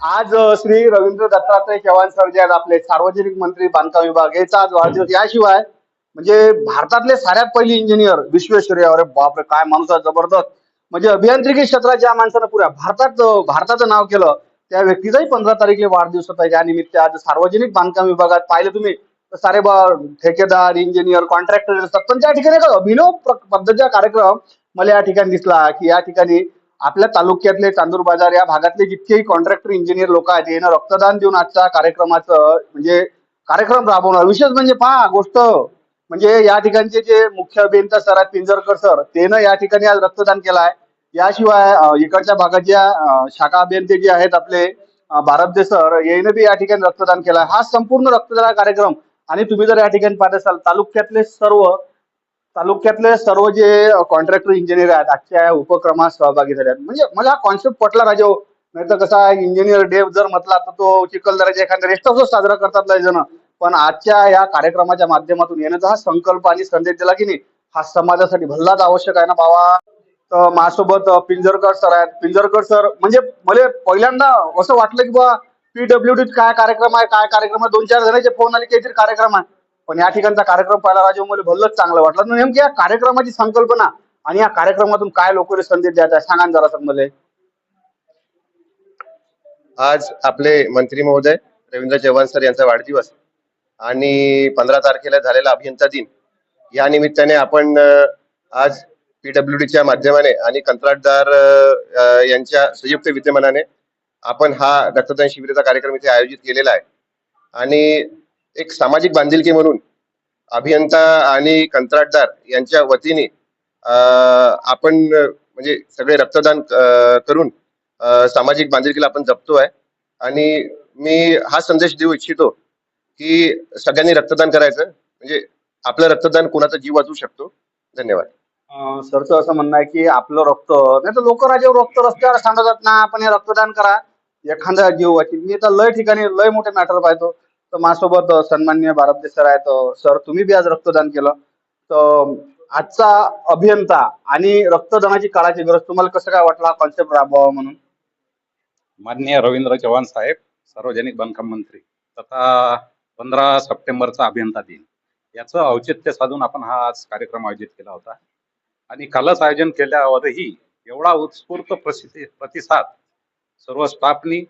आज श्री रवींद्र दत्तात्रय चव्हाण सर जे आहेत आपले सार्वजनिक मंत्री बांधकाम विभाग याचा आज वाढदिवस. याशिवाय म्हणजे भारतातले साऱ्यात पहिले इंजिनियर विश्वेश्वरय्या अरे बापरे काय माणूस आहे जबरदस्त. म्हणजे अभियांत्रिकी क्षेत्रात ज्या माणसानं पुऱ्या भारतात भारताचं नाव केलं त्या व्यक्तीचाही पंधरा तारीखला वाढदिवस होता या निमित्त आज सार्वजनिक बांधकाम विभागात पाहिलं तुम्ही तर सारे बा- ठेकेदार इंजिनियर कॉन्ट्रॅक्टर असतात. पण त्या ठिकाणी अभिनव प्र- पद्धतीचा कार्यक्रम मला या ठिकाणी दिसला की या ठिकाणी आपल्या तालुक्यातले चांदूर बाजार या भागातले जितकेही कॉन्ट्रॅक्टर इंजिनियर लोक आहेत यांना रक्तदान देऊन आजच्या कार्यक्रमाचं म्हणजे कार्यक्रम राबवणार. विशेष म्हणजे पहा गोष्ट म्हणजे या ठिकाणचे जे मुख्य अभियंता सर आहेत पिंजरकर सर त्यानं या ठिकाणी आज रक्तदान केलं आहे याशिवाय इकडच्या भागाच्या शाखा अभियंते जे आहेत आपले अं, भारत सर याने बी या ठिकाणी रक्तदान केलं आहे हा संपूर्ण रक्तदान कार्यक्रम. आणि तुम्ही जर या ठिकाणी पाहत असाल तालुक्यातले सर्व तालुक्यातले सर्व जे कॉन्ट्रॅक्टर इंजिनियर आहेत आजच्या या उपक्रमात सहभागी झाले आहेत. म्हणजे मला कॉन्सेप्ट पटला राजे हो. नाही तर कसा इंजिनियर डे जर म्हटला तर तो चिखलदऱ्याच्या एखाद्या रेस्ट साजरा करतात लय जण. पण आजच्या या कार्यक्रमाच्या माध्यमातून येण्याचा हा संकल्प आणि संदेश दिला की नाही हा समाजासाठी भल्लाच आवश्यक आहे ना बाबा. तर माझ्यासोबत पिंजरकर सर आहेत. पिंजरकर सर म्हणजे मला पहिल्यांदा असं वाटलं की बा पीडब्ल्यूडी काय कार्यक्रम आहे काय कार्यक्रम आहे? दोन चार जणांचे फोन आले काहीतरी कार्यक्रम आहे. पण या ठिकाणचा कार्यक्रम पाहिला राजीव मला भल्लच चांगलं वाटलं. नेमकी या कार्यक्रमाची संकल्पना आणि या कार्यक्रमातून काय लोकांना संदेश द्यायचा आहे सांगा जरा सर मला आज आपले मंत्री महोदय रवींद्र चव्हाण सर यांचा वाढदिवस आणि पंधरा तारखेला झालेला अभियंता दिन. या निमित्ताने आपण अ, आज पीडब्ल्यूडीच्या माध्यमाने आणि कंत्राटदार यांच्या संयुक्त विद्यमानाने आपण हा रक्तदान शिबिराचा कार्यक्रम इथे आयोजित केलेला आहे. आणि एक सामाजिक बांधिलकी म्हणून अभियंता आणि कंत्राटदार यांच्या वतीने आपण म्हणजे सगळे रक्तदान करून सामाजिक बांधिलकीला आपण जपतोय. आणि मी हा संदेश देऊ इच्छितो की सगळ्यांनी रक्तदान करायचं. म्हणजे आपलं रक्तदान कोणाचा जीव वाचवू शकतो? धन्यवाद. सरचं असं म्हणणं आहे की आपलं रक्त नाही तर लोक राजे रक्त रस्त्यावर सांगतात ना आपण हे रक्तदान करा. एखादा जीव वाचेल. मी तर लय ठिकाणी लय मोठे मॅटर पाहतो. तर माझ्यासोबत सन्मान्य सन्माननीय भारत सर आहेत. सर तुम्ही बी आज रक्तदान केलं. तर आजचा अभियंता आणि रक्तदानाची काळाची गरज तुम्हाला कसं काय वाटला कॉन्सेप्ट राबवावा म्हणून? माननीय रवींद्र चव्हाण साहेब सार्वजनिक बांधकाम मंत्री. तथा पंधरा सप्टेंबरचा अभियंता दिन. याचं औचित्य साधून आपण हा आज कार्यक्रम आयोजित केला होता. आणि कालच आयोजन केल्यावरही एवढा उत्स्फूर्त प्रसिद्धी प्रतिसाद सर्व स्टाफनी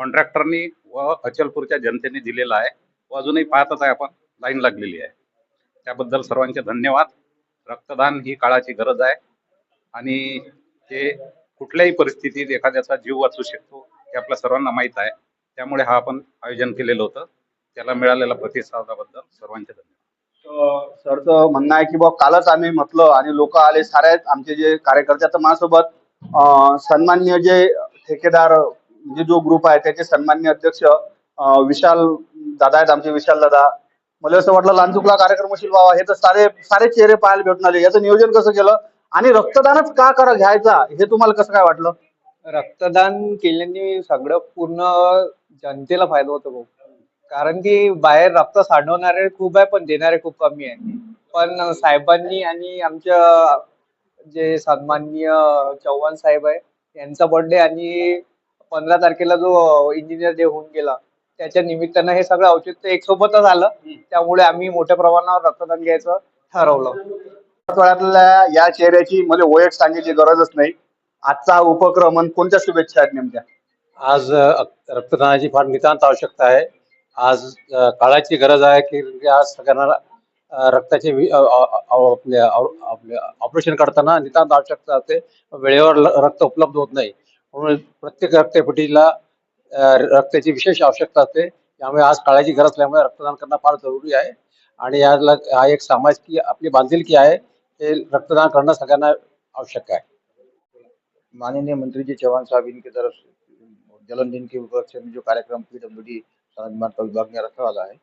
कॉन्ट्रॅक्टरनी व अचलपूरच्या जनतेने दिलेला आहे. व अजूनही पाहतच आहे आपण लाईन लागलेली आहे. त्याबद्दल सर्वांचे धन्यवाद. रक्तदान ही काळाची गरज आहे. आणि ते कुठल्याही परिस्थितीत एखाद्याचा जीव वाचू शकतो हे आपल्या सर्वांना माहीत आहे. त्यामुळे हा आपण आयोजन केलेलं होतं. त्याला मिळालेल्या प्रतिसादाबद्दल सर्वांचे धन्यवाद. सरचं म्हणणं आहे की बा कालच आम्ही म्हटलं आणि लोक आले सारे आमचे जे कार्यकर्ते तर माझ्यासोबत सन्मान्य जे ठेकेदार म्हणजे जो ग्रुप आहे त्याचे सन्माननीय अध्यक्ष विशाल दादा आहेत आमचे विशाल दादा. मला असं वाटलं लांचुकला कार्यक्रम असेल बाबा. हे तर सारे सारे चेहरे पाहायला भेटून आले याचं नियोजन कसं केलं? आणि रक्तदानच का करा घ्यायचा? हे तुम्हाला कसं काय वाटलं? रक्तदान केल्याने सगळं पूर्ण जनतेला फायदा होतो भाऊ. कारण की बाहेर रक्त साठवणारे खूप आहे पण देणारे खूप कमी आहे. पण साहेबांनी आणि आमच्या जे सन्माननीय चव्हाण साहेब आहे यांचा बर्थडे आणि पंधरा तारखेला जो इंजिनियर डे होऊन गेला त्याच्या निमित्तानं हे सगळं औचित्य एक सोबतच आलं त्यामुळे आम्ही मोठ्या प्रमाणावर रक्तदान घ्यायचं ठरवलं. मराठवाड्यातल्या या चेहऱ्याची मला ओळख सांगायची गरजच नाही. आजचा उपक्रम आणि कोणत्या शुभेच्छा आहेत नेमक्या? आज अ, रक्तदानाची फार नितांत आवश्यकता आहे. आज अ, काळाची गरज आहे की आज सगळ्यांना अ, रक्ताचे वि- अ, अ, अ, आपले ऑपरेशन करताना नितांत आवश्यकता असते. वेळेवर ल- रक्त उपलब्ध होत नाही. म्हणून प्रत्येक रक्तपेटीला रक्ताची विशेष आवश्यकता असते. त्यामुळे आज काळाची गरज असल्यामुळे रक्तदान करणं फार जरुरी आहे. आणि याला हा एक सामाजिक आपली बांधिलकी आहे ते रक्तदान करणं सगळ्यांना आवश्यक आहे. माननीय मंत्री जी चौहान साहब इनकी तरफ जलन दिन के उपलक्ष्य में जो कार्यक्रम पीडब्ल्यू डी समाज का विभाग ने रखा वाला है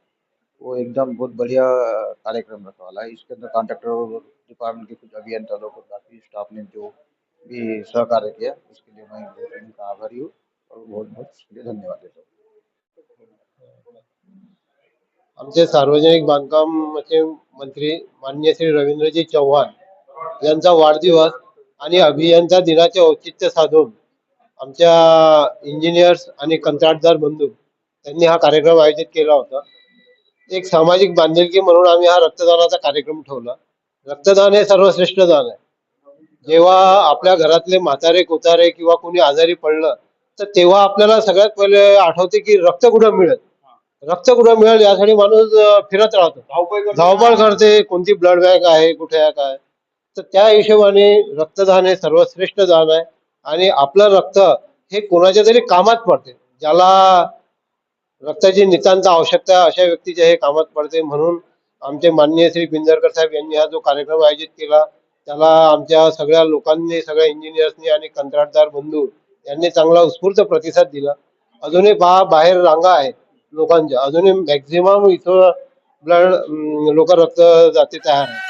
वो एकदम बहुत बढ़िया कार्यक्रम रखा वाला है। इसके अंदर कॉन्ट्रैक्टर और डिपार्टमेंट के कुछ अभियंता लोग काफ़ी स्टाफ ने जो भी सहकार्य किया उसके लिए मैं बहुत उनका आभारी हूँ और बहुत बहुत धन्यवाद देता हूँ। आमचे सार्वजनिक बांधकामचे मंत्री माननीय श्री रवींद्रजी चव्हाण यांचा वाढदिवस आणि अभियंता दिनाचे औचित्य साधून आमच्या इंजिनियर्स आणि कंत्राटदार बंधू त्यांनी हा कार्यक्रम आयोजित केला होता. एक सामाजिक बांधिलकी म्हणून आम्ही हा रक्तदानाचा कार्यक्रम ठेवला. रक्तदान हे सर्वश्रेष्ठ दान आहे. जेव्हा आपल्या घरातले म्हातारे कोतारे किंवा कोणी आजारी पडलं तर तेव्हा आपल्याला सगळ्यात पहिले आठवते की रक्त कुठं मिळेल रक्त कुठं मिळेल यासाठी माणूस फिरत राहतो. धावपळ करते. कोणती ब्लड बँक आहे कुठे आहे काय. तर त्या हिशोबाने रक्तदान हे सर्वश्रेष्ठ दान आहे. आणि आपलं रक्त हे कोणाच्या तरी कामात पडते. ज्याला रक्ताची नितांत आवश्यकता अशा व्यक्तीच्या हे कामात पडते. म्हणून आमचे माननीय श्री पिंजरकर साहेब यांनी हा जो कार्यक्रम आयोजित केला त्याला आमच्या सगळ्या लोकांनी सगळ्या इंजिनियर्सनी आणि कंत्राटदार बंधू यांनी चांगला उत्स्फूर्त प्रतिसाद दिला. अजूनही पहा बाहेर रांगा आहेत लोकांच्या. अजूनही मॅक्झिमम इथं ब्लड लोक रक्त जाते तयार आहे